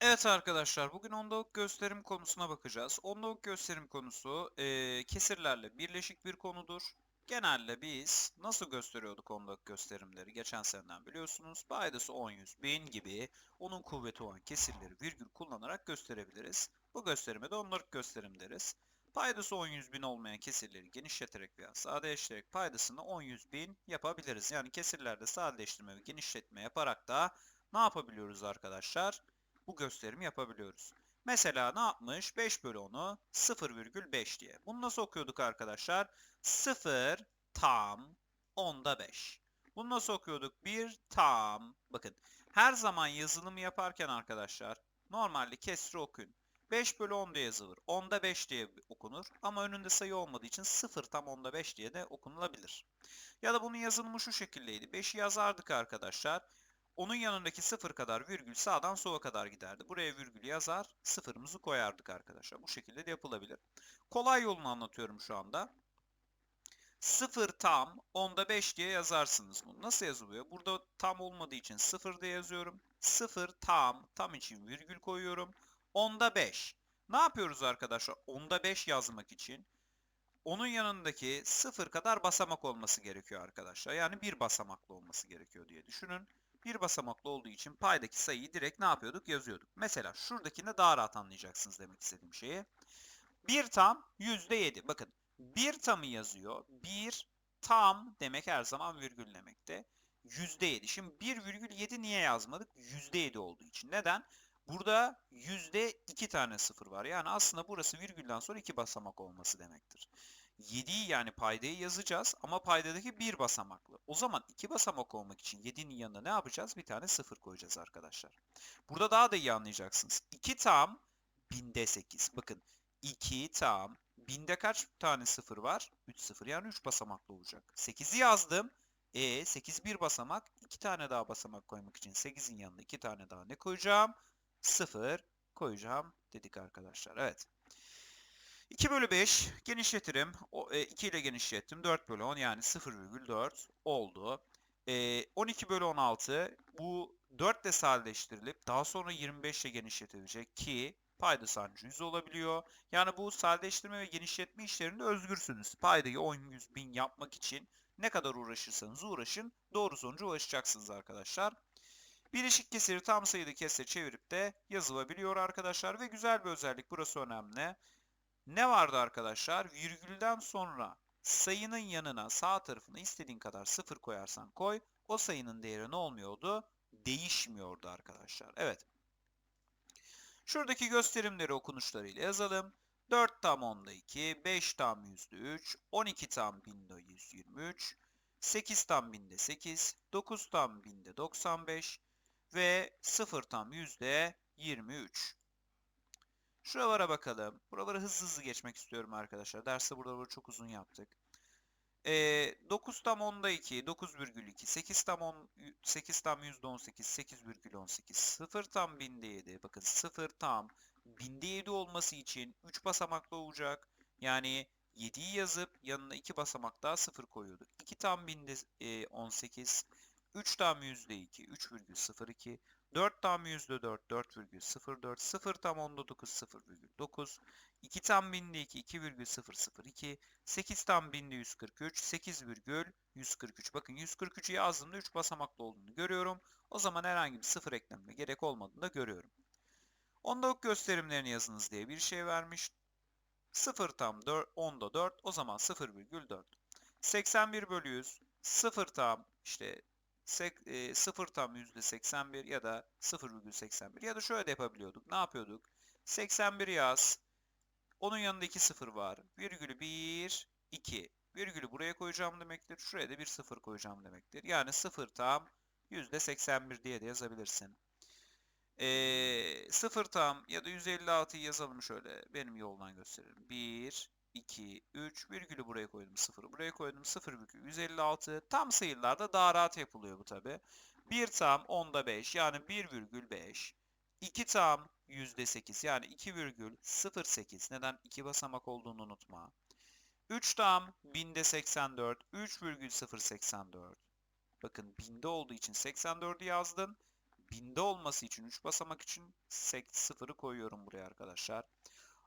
Evet arkadaşlar, bugün ondalık gösterim konusuna bakacağız. Ondalık gösterim konusu eee, kesirlerle birleşik bir konudur. Genelde biz nasıl gösteriyorduk ondalık gösterimleri? Geçen seneden biliyorsunuz. Paydası 10, 100, 1000 gibi onun kuvveti olan kesirleri virgül kullanarak gösterebiliriz. Bu gösterime de ondalık gösterim deriz. Paydası 10, 100, 1000 olmayan kesirleri genişleterek veya sadeleştirerek paydasını 10, 100, 1000 yapabiliriz. Yani kesirlerde sadeleştirme ve genişletme yaparak da ne yapabiliyoruz arkadaşlar? Bu gösterimi yapabiliyoruz. Mesela ne yapmış? 5 bölü 10'u 0,5 diye. Bunu nasıl okuyorduk arkadaşlar? 0 tam onda 5. Bunu nasıl okuyorduk? 1 tam. Bakın her zaman yazılımı yaparken arkadaşlar normalde kesri okuyun. 5 bölü 10 diye yazılır. Onda 5 diye okunur. Ama önünde sayı olmadığı için 0 tam onda 5 diye de okunulabilir. Ya da bunun yazılımı şu şekildeydi. 5'i yazardık arkadaşlar. Onun yanındaki sıfır kadar virgül sağdan sola kadar giderdi. Buraya virgül yazar, sıfırımızı koyardık arkadaşlar. Bu şekilde de yapılabilir. Kolay yolunu anlatıyorum şu anda. Sıfır tam onda 5 diye yazarsınız bunu. Nasıl yazılıyor? Burada tam olmadığı için sıfır diye yazıyorum. Sıfır tam, tam için virgül koyuyorum. Onda 5. Ne yapıyoruz arkadaşlar? Onda 5 yazmak için onun yanındaki sıfır kadar basamak olması gerekiyor arkadaşlar. Yani bir basamaklı olması gerekiyor diye düşünün bir basamaklı olduğu için paydaki sayıyı direkt ne yapıyorduk? Yazıyorduk. Mesela şuradakinde daha rahat anlayacaksınız demek istediğim şeyi. 1 tam %7. Bakın 1 tamı yazıyor. 1 tam demek her zaman virgül demekte. %7. Şimdi 1,7 niye yazmadık? %7 olduğu için. Neden? Burada yüzde iki tane sıfır var. Yani aslında burası virgülden sonra iki basamak olması demektir. 7'yi yani paydayı yazacağız ama paydadaki bir basamaklı. O zaman iki basamak olmak için 7'nin yanına ne yapacağız? Bir tane sıfır koyacağız arkadaşlar. Burada daha da iyi anlayacaksınız. 2 tam binde 8. Bakın 2 tam binde kaç tane sıfır var? 3 sıfır yani 3 basamaklı olacak. 8'i yazdım. E 8 bir basamak. 2 tane daha basamak koymak için 8'in yanına 2 tane daha ne koyacağım? 0 koyacağım dedik arkadaşlar. Evet. 2 bölü 5 genişletirim. O, e, 2 ile genişlettim. 4 bölü 10 yani 0,4 oldu. E, 12 bölü 16 bu 4 ile sadeleştirilip daha sonra 25 ile genişletilecek ki payda sancı 100 olabiliyor. Yani bu sadeleştirme ve genişletme işlerinde özgürsünüz. Paydayı 10, 100, 1000 yapmak için ne kadar uğraşırsanız uğraşın doğru sonuca ulaşacaksınız arkadaşlar. Bileşik kesiri tam sayıda kesire çevirip de yazılabiliyor arkadaşlar ve güzel bir özellik burası önemli. Ne vardı arkadaşlar? Virgülden sonra sayının yanına sağ tarafına istediğin kadar sıfır koyarsan koy. O sayının değeri ne olmuyordu? Değişmiyordu arkadaşlar. Evet. Şuradaki gösterimleri okunuşlarıyla yazalım. 4 tam onda 2, 5 tam yüzde 3, 12 tam binde 123, 8 tam binde 8, 9 tam binde 95 ve 0 tam yüzde 23. Şuralara bakalım. Buraları hızlı hızlı geçmek istiyorum arkadaşlar. Derste buraları çok uzun yaptık. E, 9 tam 10'da 2, 9,2, 8 tam 10, 8 tam %18, 8,18, 0 tam binde 7. Bakın 0 tam binde 7 olması için 3 basamaklı olacak. Yani 7'yi yazıp yanına 2 basamak daha 0 koyuyorduk. 2 tam binde e, 18, 3 tam %2, 3,02, 4 tam %4, 4,04, 0 tam onda 9, 0,9, 2 tam binde 2, 2,002, 8 tam binde 143, 8,143. Bakın 143'ü yazdığımda 3 basamaklı olduğunu görüyorum. O zaman herhangi bir sıfır eklememe gerek olmadığını da görüyorum. Ondalık gösterimlerini yazınız diye bir şey vermiş. 0 tam 4, onda 4, o zaman 0,4. 81 bölü 100, 0 tam işte e, 0 tam %81 ya da 0,81 ya da şöyle de yapabiliyorduk. Ne yapıyorduk? 81 yaz. Onun yanında 2 sıfır var. Virgülü 1, 2. Virgülü buraya koyacağım demektir. Şuraya da bir sıfır koyacağım demektir. Yani 0 tam %81 diye de yazabilirsin. E, 0 tam ya da 156'yı yazalım şöyle. Benim yoldan gösterelim. 1, 2, 3 virgülü buraya koydum 0'ı buraya koydum 0,156 tam sayılarda daha rahat yapılıyor bu tabi. 1 tam onda 5 yani 1,5 2 tam %8 yani 2,08 neden 2 basamak olduğunu unutma. 3 tam binde 84 3,084 bakın binde olduğu için 84'ü yazdın binde olması için 3 basamak için 0'ı koyuyorum buraya arkadaşlar.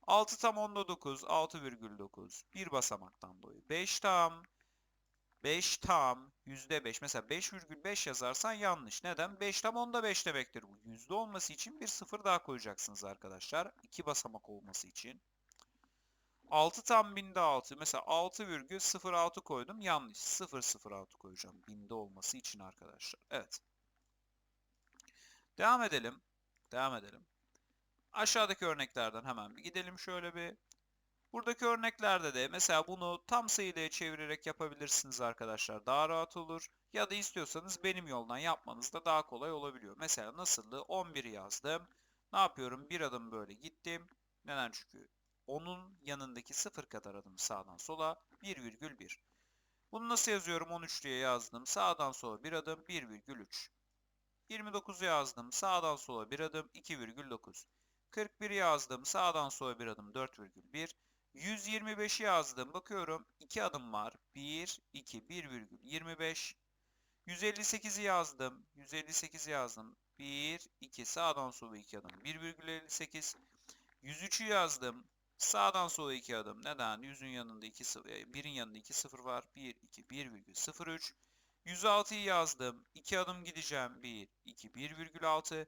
6 tam onda 9, 6,9. Bir basamaktan dolayı. 5 tam, 5 tam, %5. Mesela 5,5 yazarsan yanlış. Neden? 5 tam onda 5 demektir bu. Yüzde olması için bir sıfır daha koyacaksınız arkadaşlar. 2 basamak olması için. 6 tam binde 6. Mesela 6,06 koydum. Yanlış. 0,06 koyacağım. Binde olması için arkadaşlar. Evet. Devam edelim. Devam edelim. Aşağıdaki örneklerden hemen bir gidelim şöyle bir. Buradaki örneklerde de mesela bunu tam sayıya çevirerek yapabilirsiniz arkadaşlar. Daha rahat olur. Ya da istiyorsanız benim yoldan yapmanız da daha kolay olabiliyor. Mesela nasıldı? 11 yazdım. Ne yapıyorum? Bir adım böyle gittim. Neden? Çünkü onun yanındaki sıfır kadar adım sağdan sola 1,1. Bunu nasıl yazıyorum? 13 diye yazdım. Sağdan sola bir adım 1,3. 29 yazdım. Sağdan sola bir adım 2,9. 41 yazdım. Sağdan sola bir adım 4,1. 125'i yazdım. Bakıyorum 2 adım var. 1, 2, 1,25. 158'i yazdım. 158 yazdım. 1, 2 sağdan sola 2 adım 1,58. 103'ü yazdım. Sağdan sola 2 adım. Neden? 100'ün yanında 2 0, 1'in yanında 2 0 var. 1, 2, 1,03. 106'yı yazdım. 2 adım gideceğim. 1, 2, 1,6.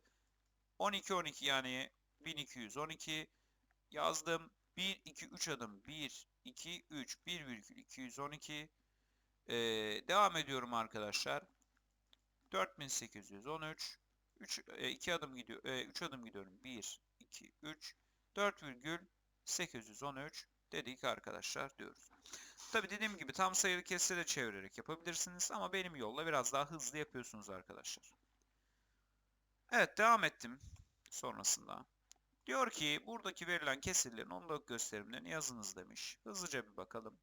12, 12 yani 1212 yazdım. 1, 2, 3 adım. 1, 2, 3, 1,212. Ee, devam ediyorum arkadaşlar. 4813. 3, e, 2 adım gidiyor. E, 3 adım gidiyorum. 1, 2, 3. 4,813 dedik arkadaşlar diyoruz. Tabi dediğim gibi tam sayılı kesire çevirerek yapabilirsiniz ama benim yolla biraz daha hızlı yapıyorsunuz arkadaşlar. Evet devam ettim sonrasında. Diyor ki buradaki verilen kesirlerin ondalık gösterimlerini yazınız demiş. Hızlıca bir bakalım.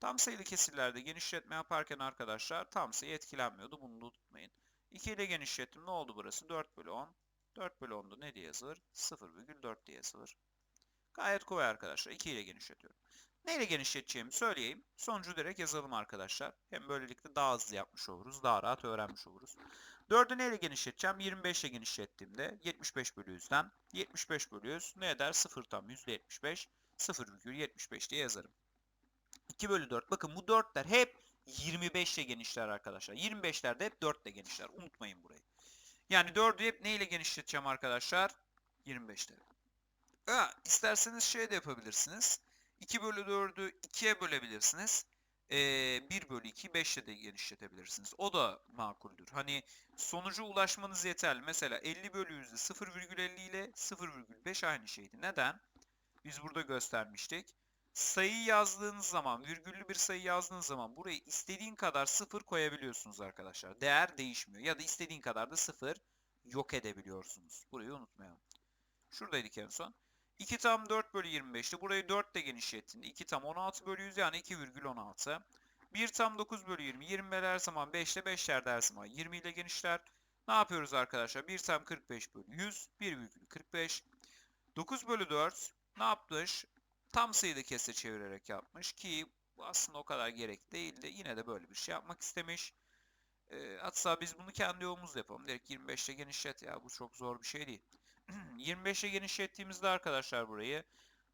Tam sayılı kesirlerde genişletme yaparken arkadaşlar tam sayı etkilenmiyordu. Bunu da unutmayın. 2 ile genişlettim. Ne oldu burası? 4 bölü 10. 4 bölü 10'da ne diye yazılır? 0,4 diye yazılır. Gayet kolay arkadaşlar. 2 ile genişletiyorum. Neyle genişleteceğimi söyleyeyim. Sonucu direkt yazalım arkadaşlar. Hem böylelikle daha hızlı yapmış oluruz. Daha rahat öğrenmiş oluruz. 4'ü neyle genişleteceğim? 25 ile genişlettiğimde 75 bölü 100'den 75 bölü 100 ne eder? 0 tam %75 0,75 diye yazarım. 2 bölü 4. Bakın bu 4'ler hep 25 ile genişler arkadaşlar. 25'ler de hep 4 ile genişler. Unutmayın burayı. Yani 4'ü hep neyle genişleteceğim arkadaşlar? 25'te. Ha, isterseniz şey de yapabilirsiniz. 2 bölü 4'ü 2'ye bölebilirsiniz. Ee, 1 bölü 2 5 ile de genişletebilirsiniz. O da makuldür. Hani sonuca ulaşmanız yeterli. Mesela 50 bölü 100'de 0,50 ile 0,5 aynı şeydi. Neden? Biz burada göstermiştik. Sayı yazdığınız zaman, virgüllü bir sayı yazdığınız zaman buraya istediğin kadar sıfır koyabiliyorsunuz arkadaşlar. Değer değişmiyor. Ya da istediğin kadar da sıfır yok edebiliyorsunuz. Burayı unutmayalım. Şuradaydık en son. 2 tam 4 bölü 25'ti. Burayı 4 ile genişlettiğinde 2 tam 16 bölü 100 yani 2,16. 1 tam 9 bölü 20. 20 her zaman 5 ile 5'ler her zaman 20 ile genişler. Ne yapıyoruz arkadaşlar? 1 tam 45 bölü 100. 1,45. 9 bölü 4 ne yapmış? Tam sayıda kese çevirerek yapmış ki aslında o kadar gerek değildi. Yine de böyle bir şey yapmak istemiş. E, hatta biz bunu kendi yolumuzla yapalım. Direkt 25 ile genişlet ya. Bu çok zor bir şey değil. 25 ile genişlettiğimizde arkadaşlar burayı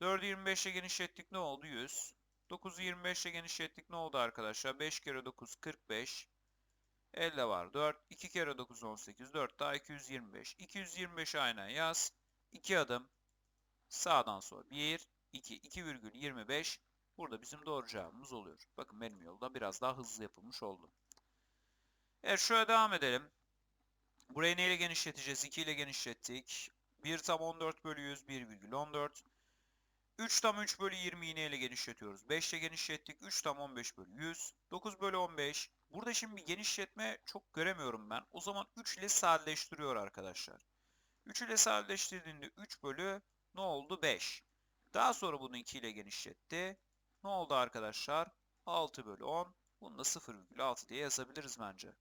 4'ü 25 ile genişlettik ne oldu? 100. 9'u 25 ile genişlettik ne oldu arkadaşlar? 5 kere 9 45. 50 var 4. 2 kere 9 18. 4 daha 225. 225 aynen yaz. 2 adım. Sağdan sola 1, 2, 2,25. Burada bizim doğru cevabımız oluyor. Bakın benim yolda biraz daha hızlı yapılmış oldu. Evet şöyle devam edelim. Burayı neyle genişleteceğiz? 2 ile genişlettik. 1 tam 14 bölü 100 1,14. 3 tam 3 bölü 20 yine ile genişletiyoruz. 5 ile genişlettik. 3 tam 15 bölü 100. 9 bölü 15. Burada şimdi bir genişletme çok göremiyorum ben. O zaman 3 ile sadeleştiriyor arkadaşlar. 3 ile sadeleştirdiğinde 3 bölü ne oldu? 5. Daha sonra bunu 2 ile genişletti. Ne oldu arkadaşlar? 6 bölü 10. Bunu da 0,6 diye yazabiliriz bence.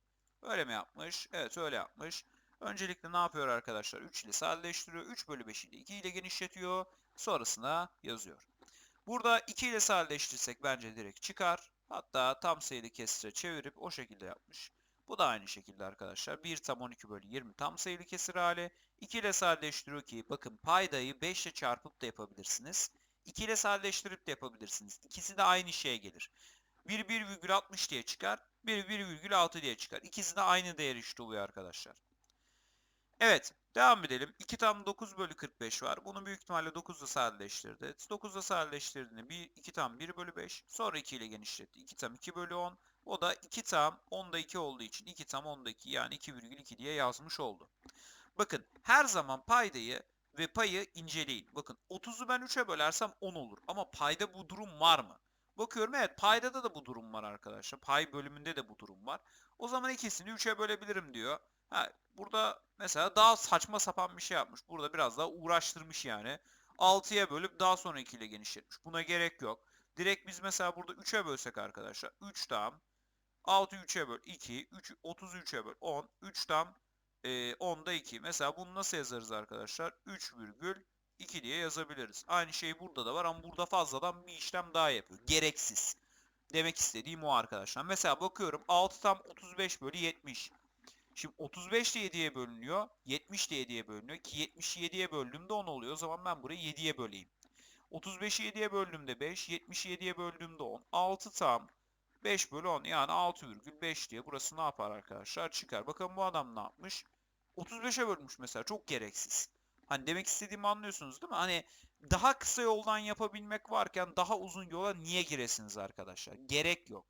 Öyle mi yapmış? Evet öyle yapmış. Öncelikle ne yapıyor arkadaşlar? 3 ile sadeleştiriyor. 3 bölü 5 ile 2 ile genişletiyor. Sonrasında yazıyor. Burada 2 ile sadeleştirsek bence direkt çıkar. Hatta tam sayılı kesire çevirip o şekilde yapmış. Bu da aynı şekilde arkadaşlar. 1 tam 12 bölü 20 tam sayılı kesir hali. 2 ile sadeleştiriyor ki bakın paydayı 5 ile çarpıp da yapabilirsiniz. 2 ile sadeleştirip de yapabilirsiniz. İkisi de aynı şeye gelir. 1 1,60 diye çıkar. 1 1,6 diye çıkar. İkisi de aynı değer eşit oluyor arkadaşlar. Evet. Devam edelim. 2 tam 9 bölü 45 var. Bunu büyük ihtimalle 9 ile sadeleştirdi. 9 ile sadeleştirdiğinde 1, 2 tam 1 bölü 5. Sonra 2 ile genişletti. 2 tam 2 bölü 10. O da 2 tam 10'da 2 olduğu için 2 tam 10'da 2 yani 2,2 diye yazmış oldu. Bakın her zaman paydayı ve payı inceleyin. Bakın 30'u ben 3'e bölersem 10 olur. Ama payda bu durum var mı? Bakıyorum evet paydada da bu durum var arkadaşlar. Pay bölümünde de bu durum var. O zaman ikisini 3'e bölebilirim diyor. Ha, burada mesela daha saçma sapan bir şey yapmış. Burada biraz daha uğraştırmış yani. 6'ya bölüp daha sonra 2 ile genişletmiş. Buna gerek yok. Direkt biz mesela burada 3'e bölsek arkadaşlar. 3 tam 6 3'e böl 2, 3, 30'u 3'e böl 10, 3 tam e, 10'da 2. Mesela bunu nasıl yazarız arkadaşlar? 3 virgül 2 diye yazabiliriz. Aynı şey burada da var ama burada fazladan bir işlem daha yapıyor. Gereksiz. Demek istediğim o arkadaşlar. Mesela bakıyorum 6 tam 35 bölü 70. Şimdi 35 de 7'ye bölünüyor. 70 de 7'ye bölünüyor. Ki 70'i 7'ye böldüğümde 10 oluyor. O zaman ben burayı 7'ye böleyim. 35'i 7'ye böldüğümde 5. 70'i 7'ye böldüğümde 10. 6 tam 5 bölü 10 yani 6,5 diye burası ne yapar arkadaşlar? Çıkar. Bakın bu adam ne yapmış? 35'e bölmüş mesela. Çok gereksiz. Hani demek istediğimi anlıyorsunuz değil mi? Hani daha kısa yoldan yapabilmek varken daha uzun yola niye giresiniz arkadaşlar? Gerek yok.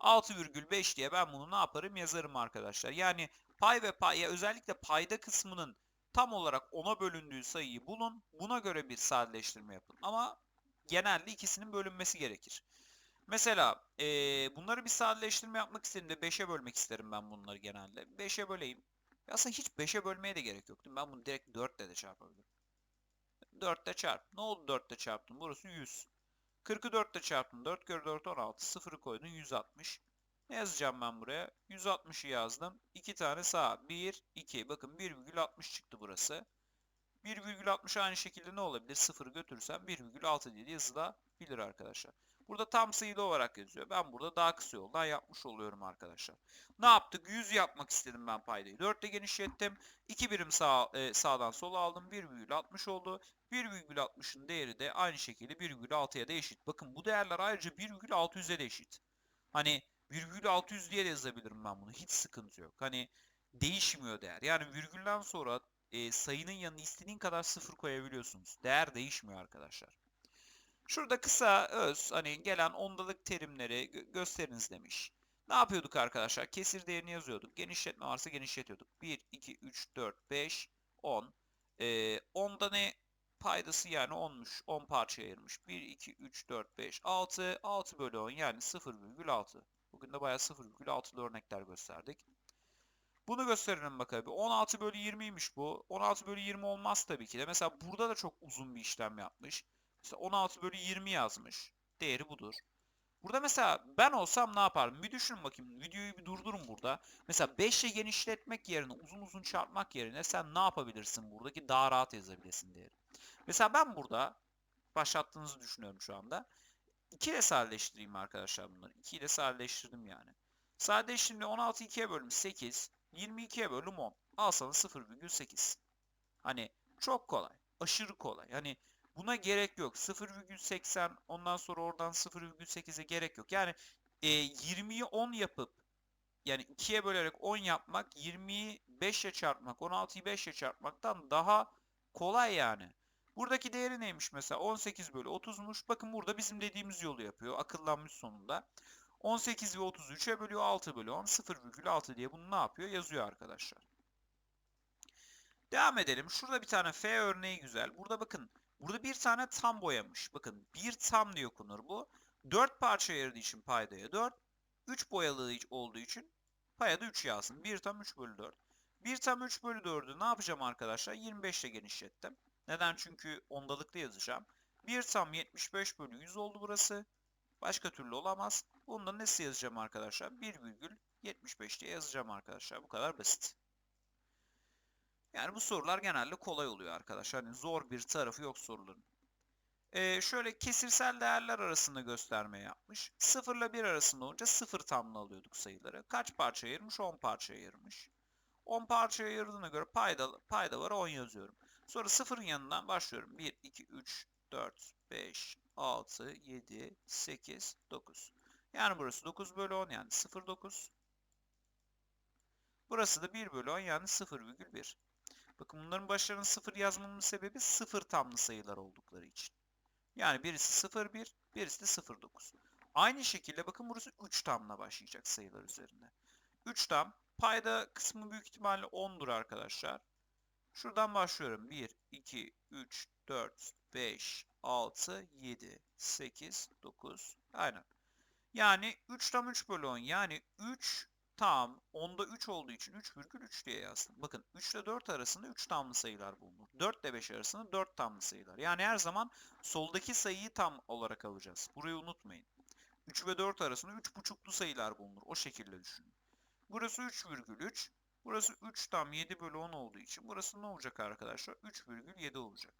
6,5 diye ben bunu ne yaparım yazarım arkadaşlar. Yani pay ve pay ya özellikle payda kısmının tam olarak ona bölündüğü sayıyı bulun. Buna göre bir sadeleştirme yapın. Ama genelde ikisinin bölünmesi gerekir. Mesela eee, bunları bir sadeleştirme yapmak istediğimde 5'e bölmek isterim ben bunları genelde. 5'e böleyim. Aslında hiç 5'e bölmeye de gerek yok değil mi? Ben bunu direkt 4 ile de çarpabilirim. 4 ile çarp. Ne oldu 4 ile çarptım? Burası 100. 40'ı 4 ile çarptım. 4 kere 4 16. 0'ı koydun 160. Ne yazacağım ben buraya? 160'ı yazdım. 2 tane sağ. 1, 2. Bakın 1,60 çıktı burası. 1,60 aynı şekilde ne olabilir? 0'ı götürürsem 1,6 diye yazılabilir arkadaşlar. Burada tam sayılı olarak yazıyor. Ben burada daha kısa yoldan yapmış oluyorum arkadaşlar. Ne yaptık? 100 yapmak istedim ben paydayı. 4 ile genişlettim. 2 birim sağ, e, sağdan sola aldım. 1,60 oldu. 1,60'ın değeri de aynı şekilde 1,6'ya da eşit. Bakın bu değerler ayrıca 1,600'e de eşit. Hani 1,600 diye de yazabilirim ben bunu. Hiç sıkıntı yok. Hani değişmiyor değer. Yani virgülden sonra e, sayının yanına istediğin kadar sıfır koyabiliyorsunuz. Değer değişmiyor arkadaşlar. Şurada kısa, öz, hani gelen ondalık terimleri gö- gösteriniz demiş. Ne yapıyorduk arkadaşlar? Kesir değerini yazıyorduk. Genişletme varsa genişletiyorduk. 1, 2, 3, 4, 5, 10. Ee, 10'da ne paydası yani 10'muş. 10 parçaya ayırmış. 1, 2, 3, 4, 5, 6. 6 bölü 10 yani 0,6. Bugün de bayağı 0,6'lı örnekler gösterdik. Bunu gösterelim bakalım. 16 bölü 20'ymiş bu. 16 bölü 20 olmaz tabii ki de. Mesela burada da çok uzun bir işlem yapmış. Mesela 16 bölü 20 yazmış. Değeri budur. Burada mesela ben olsam ne yaparım? Bir düşünün bakayım. Videoyu bir durdurun burada. Mesela 5 ile genişletmek yerine uzun uzun çarpmak yerine sen ne yapabilirsin buradaki daha rahat yazabilirsin değeri. Mesela ben burada başlattığınızı düşünüyorum şu anda. 2 ile sadeleştireyim arkadaşlar bunları. 2 ile sadeleştirdim yani. Sadeleştirdiğimde 16 2'ye bölüm 8. 22'ye bölüm 10. Al sana 0,8. Hani çok kolay. Aşırı kolay. Hani buna gerek yok. 0,80 ondan sonra oradan 0,8'e gerek yok. Yani e, 20'yi 10 yapıp yani 2'ye bölerek 10 yapmak 20'yi 5'e çarpmak 16'yı 5'e çarpmaktan daha kolay yani. Buradaki değeri neymiş mesela? 18 bölü 30'muş. Bakın burada bizim dediğimiz yolu yapıyor. Akıllanmış sonunda. 18 ve 30'u 3'e bölüyor. 6 bölü 10. 0,6 diye bunu ne yapıyor? Yazıyor arkadaşlar. Devam edelim. Şurada bir tane F örneği güzel. Burada bakın. Burada bir tane tam boyamış. Bakın bir tam diye okunur bu. 4 parça ayırdığı için paydaya 4. 3 boyalı olduğu için paya da 3 yazsın. 1 tam 3 bölü 4. 1 tam 3 bölü 4'ü ne yapacağım arkadaşlar? 25 ile genişlettim. Neden? Çünkü ondalıklı yazacağım. 1 tam 75 bölü 100 oldu burası. Başka türlü olamaz. Bunu da nasıl yazacağım arkadaşlar? 1,75 diye yazacağım arkadaşlar. Bu kadar basit. Yani bu sorular genelde kolay oluyor arkadaşlar. Hani zor bir tarafı yok soruların. Ee, şöyle kesirsel değerler arasında gösterme yapmış. 0 ile 1 arasında olunca 0 tamla alıyorduk sayıları. Kaç parça ayırmış? 10 parça ayırmış. 10 parçaya ayırdığına göre payda, payda var 10 yazıyorum. Sonra 0'ın yanından başlıyorum. 1, 2, 3, 4, 5, 6, 7, 8, 9. Yani burası 9 bölü 10 yani 0,9. Burası da 1 bölü 10 yani 0,1. Bakın bunların başlarına 0 yazmamın sebebi 0 tamlı sayılar oldukları için. Yani birisi 0,1, birisi de 0,9. Aynı şekilde bakın burası 3 tamla başlayacak sayılar üzerinde. 3 tam. Payda kısmı büyük ihtimalle 10'dur arkadaşlar. Şuradan başlıyorum. 1, 2, 3, 4, 5, 6, 7, 8, 9. Aynen. Yani 3 tam 3 bölü 10. Yani 3 tam 10'da 3 olduğu için 3,3 diye yazdım. Bakın 3 ile 4 arasında 3 tamlı sayılar bulunur. 4 ile 5 arasında 4 tamlı sayılar. Yani her zaman soldaki sayıyı tam olarak alacağız. Burayı unutmayın. 3 ve 4 arasında 3,5'lu sayılar bulunur. O şekilde düşünün. Burası 3,3. Burası 3 tam 7 bölü 10 olduğu için burası ne olacak arkadaşlar? 3,7 olacak.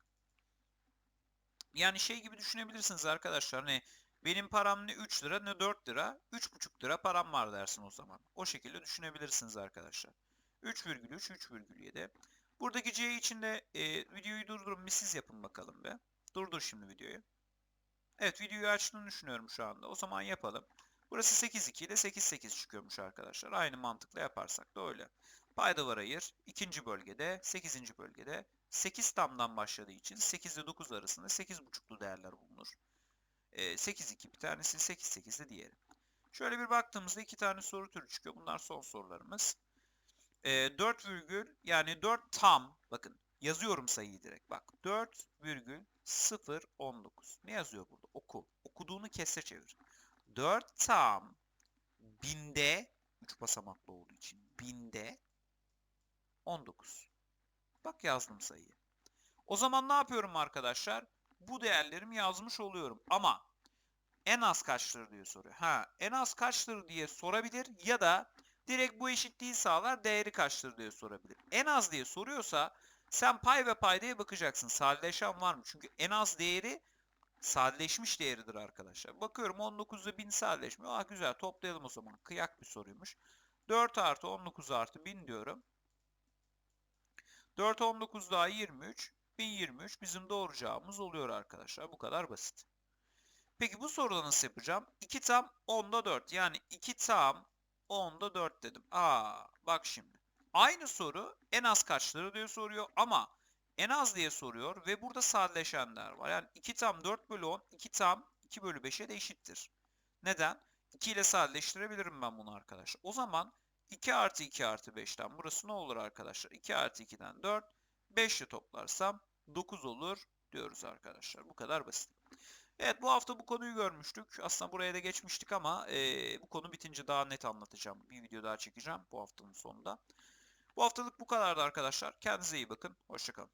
Yani şey gibi düşünebilirsiniz arkadaşlar. Ne benim param ne 3 lira ne 4 lira. 3,5 lira param var dersin o zaman. O şekilde düşünebilirsiniz arkadaşlar. 3,3, 3,7. Buradaki C için de e, videoyu durdurun bir siz yapın bakalım be. Durdur şimdi videoyu. Evet videoyu açtığını düşünüyorum şu anda. O zaman yapalım. Burası 8,2 ile 8,8 çıkıyormuş arkadaşlar. Aynı mantıkla yaparsak da öyle. Payda var ayır. ikinci bölgede, 8. bölgede 8 tamdan başladığı için 8 ile 9 arasında 8,5'lu değerler bulunur. Ee, 8,2 bir tanesi, 8,8 de diğeri. Şöyle bir baktığımızda iki tane soru türü çıkıyor. Bunlar son sorularımız. Ee, 4 virgül yani 4 tam bakın yazıyorum sayıyı direkt. Bak 4,019 ne yazıyor burada? Oku. Okuduğunu kesre çevir. 4 tam binde 3 basamaklı olduğu için binde 19 bak yazdım sayıyı. O zaman ne yapıyorum arkadaşlar bu değerlerimi yazmış oluyorum ama en az kaçtır diye soruyor ha en az kaçtır diye sorabilir ya da direkt bu eşitliği sağlar değeri kaçtır diye sorabilir. En az diye soruyorsa sen pay ve paydaya bakacaksın. Sadeleşen var mı? Çünkü en az değeri sadeleşmiş değeridir arkadaşlar. Bakıyorum 19'da 1000 sadeleşmiyor. Ah güzel toplayalım o zaman. Kıyak bir soruymuş. 4 artı 19 artı 1000 diyorum. 4 19 daha 23. 1023 bizim doğru cevabımız oluyor arkadaşlar. Bu kadar basit. Peki bu soruda nasıl yapacağım? 2 tam 10'da 4. Yani 2 tam 10'da 4 dedim. Aa bak şimdi. Aynı soru en az kaçları diye soruyor ama en az diye soruyor ve burada sadeleşenler var. Yani 2 tam 4 bölü 10, 2 tam 2 bölü 5'e de eşittir. Neden? 2 ile sadeleştirebilirim ben bunu arkadaşlar. O zaman 2 artı 2 artı 5'ten burası ne olur arkadaşlar? 2 artı 2'den 4, 5 ile toplarsam 9 olur diyoruz arkadaşlar. Bu kadar basit. Evet bu hafta bu konuyu görmüştük. Aslında buraya da geçmiştik ama e, bu konu bitince daha net anlatacağım. Bir video daha çekeceğim bu haftanın sonunda. Bu haftalık bu kadardı arkadaşlar. Kendinize iyi bakın. Hoşçakalın.